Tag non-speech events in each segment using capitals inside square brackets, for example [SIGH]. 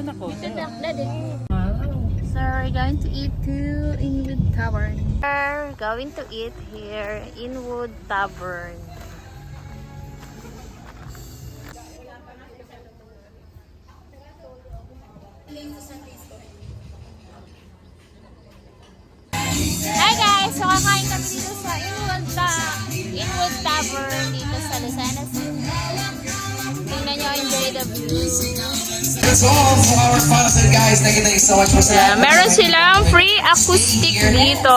rin ako. So we're going to eat to Inwood Tavern. We're going to eat here Inwood Tavern. Hi guys! So kakain kami dito sa Inwood, ta Inwood Tavern dito sa Lucena City. Tingnan nyo, enjoy the view. That's all for our sponsor guys. Thank you, thank you so much for Yeah, meron silang free acoustic dito.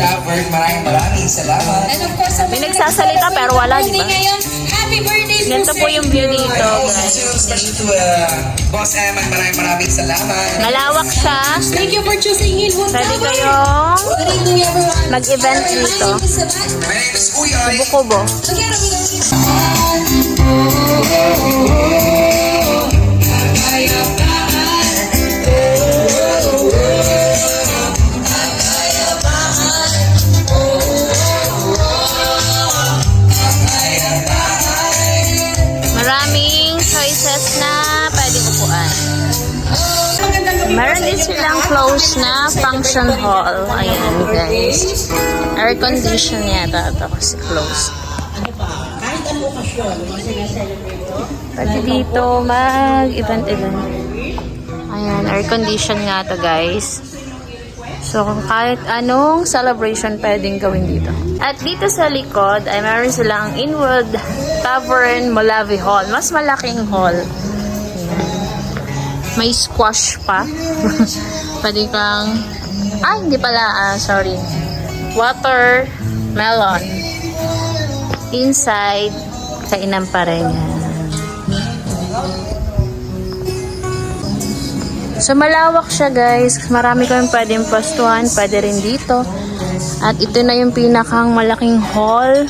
Tavern. Maraming maraming salamat. And of course, sa May nagsasalita pero wala, di ba? Happy birthday Ganito po yung view dito, guys. special to uh, Boss Eman. Maraming maraming salamat. Malawak siya. Thank you for choosing Inwood Pwede everyone. mag-event dito. My name is Sabat. My name Choices na pwedeng upuan. Meron din silang close na function hall. Ayan, guys. Air condition yata ito kasi close. Pwede dito mag-event-event. Ayan, air condition nga to guys. So, kahit anong celebration pwedeng gawin dito. At dito sa likod, ay meron silang Inwood Tavern Molavi Hall. Mas malaking hall. May squash pa. [LAUGHS] Pwede kang... Ah, hindi pala. Ah, sorry. Water melon. Inside, kainan pa rin yan. So malawak siya guys. Marami kami pwedeng pastuhan. Pwede rin dito. At ito na yung pinakang malaking hall.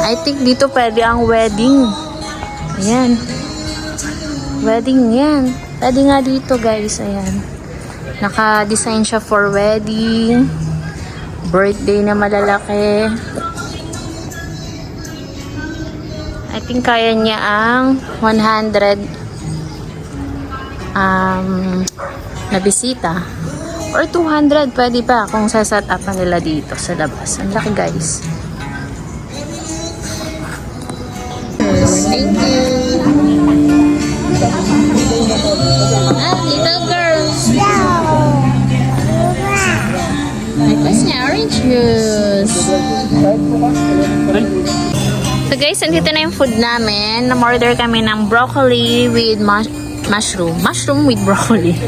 I think dito pwede ang wedding. Ayan. Wedding yan. Pwede nga dito guys. Ayan. Naka-design siya for wedding. Birthday na malalaki. I think kaya niya ang 100 um, na bisita. Or 200, pwede pa kung saset up nila dito sa labas. Ang laki guys. Thank you. Ah, little girl. Request niya orange juice. So guys, nandito na yung food namin. Namorder kami ng broccoli with mush- mushroom. Mushroom with broccoli.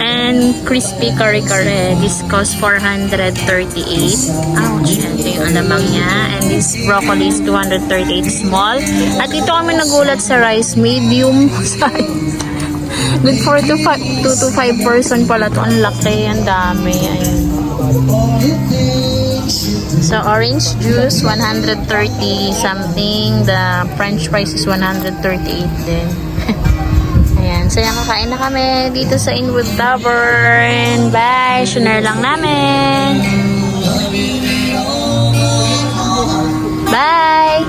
And crispy kare-kare. This cost 438. Ouch. Ito yung alamang niya. And this broccoli is 238 small. At dito kami nagulat sa rice. Medium [LAUGHS] size. With 4 to 5, 2 to 5 person pala to. Ang laki. Ang dami. Ayun. So, orange juice, 130 something. The french fries is 138 din. Ayan. So, nakakain na kami dito sa Inwood Tavern. Bye! Shunner lang namin. Bye!